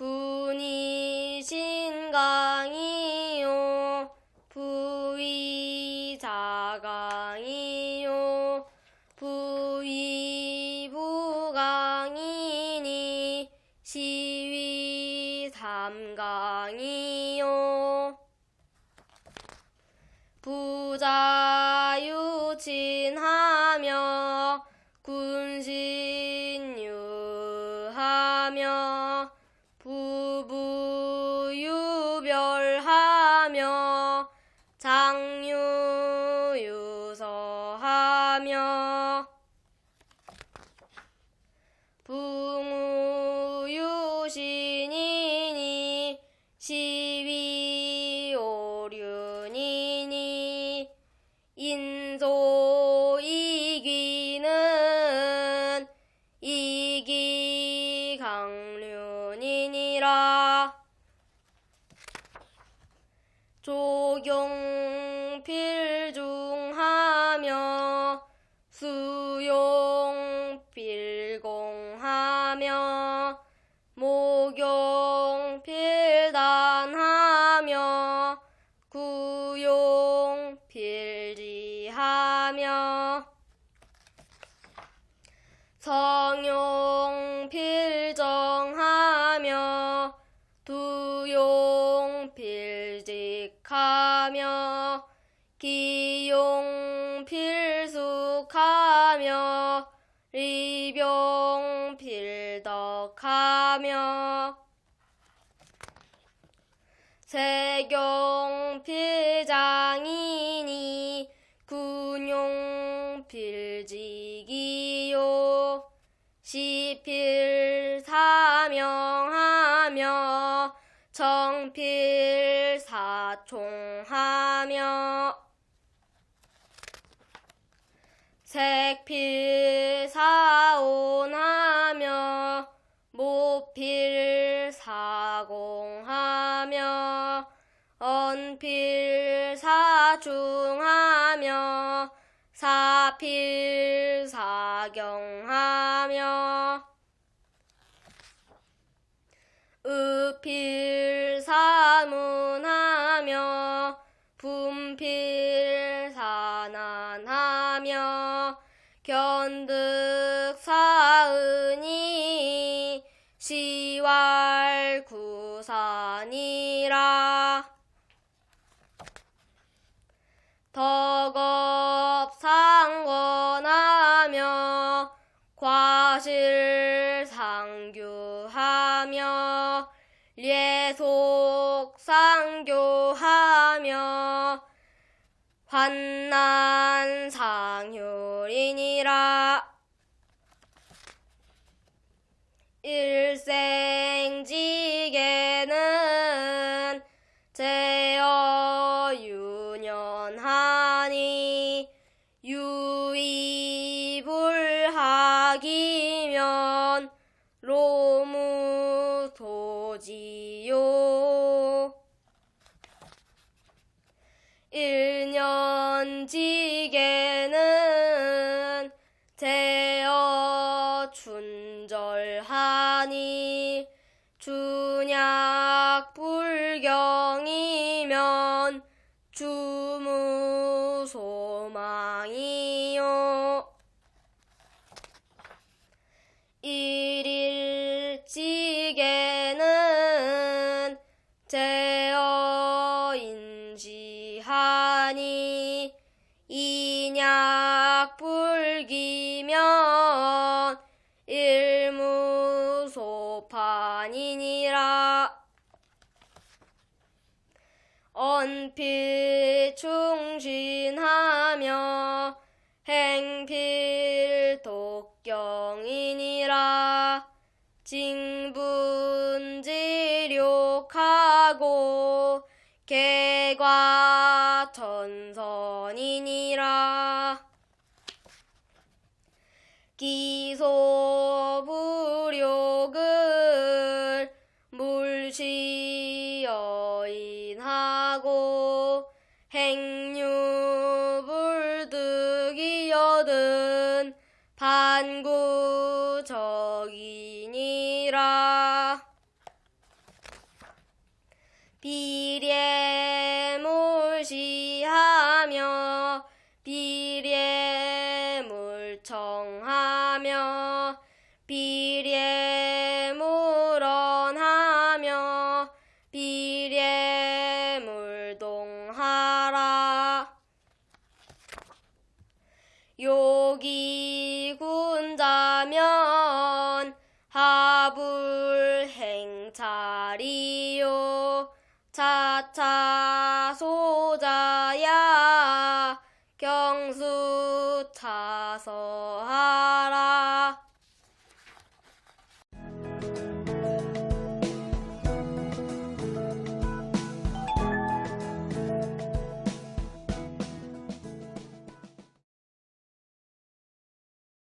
군이 신강이요 부위 자강이요 부위 부강이니 시위 삼강이요. 부자유친 시위오륜이니 인소이기는 이기강륜이니라. 조경 구용 필지하며 성용 필정하며 두용 필직하며 기용 필숙하며 리병 필덕하며 세경필장이니 군용필직이요. 시필사명하며 정필사총하며 색필사온하며 모필사공하며 언필사중하며 사필사경하며 의필사문하며 분필사난하며 견득사은이 시왈구산이라 덕업상권하며 과실상교하며 예속상교하며 환난상효리니라. 일생 로무소지요. 일년지계는 제어 춘절하니 준약 불경이면 주무소망이요. 일 제어 인지하니 인약 불기면 일무소판이니라. 언필 충신하며 행필 독경이니라. 징 개과 전선이니라 기소부력을 물시여인하고 행유불득이여든 반구적이니라 비례몰시하며 비례물청하며 비례물언하며 비례물동하라. 욕이 차차 소자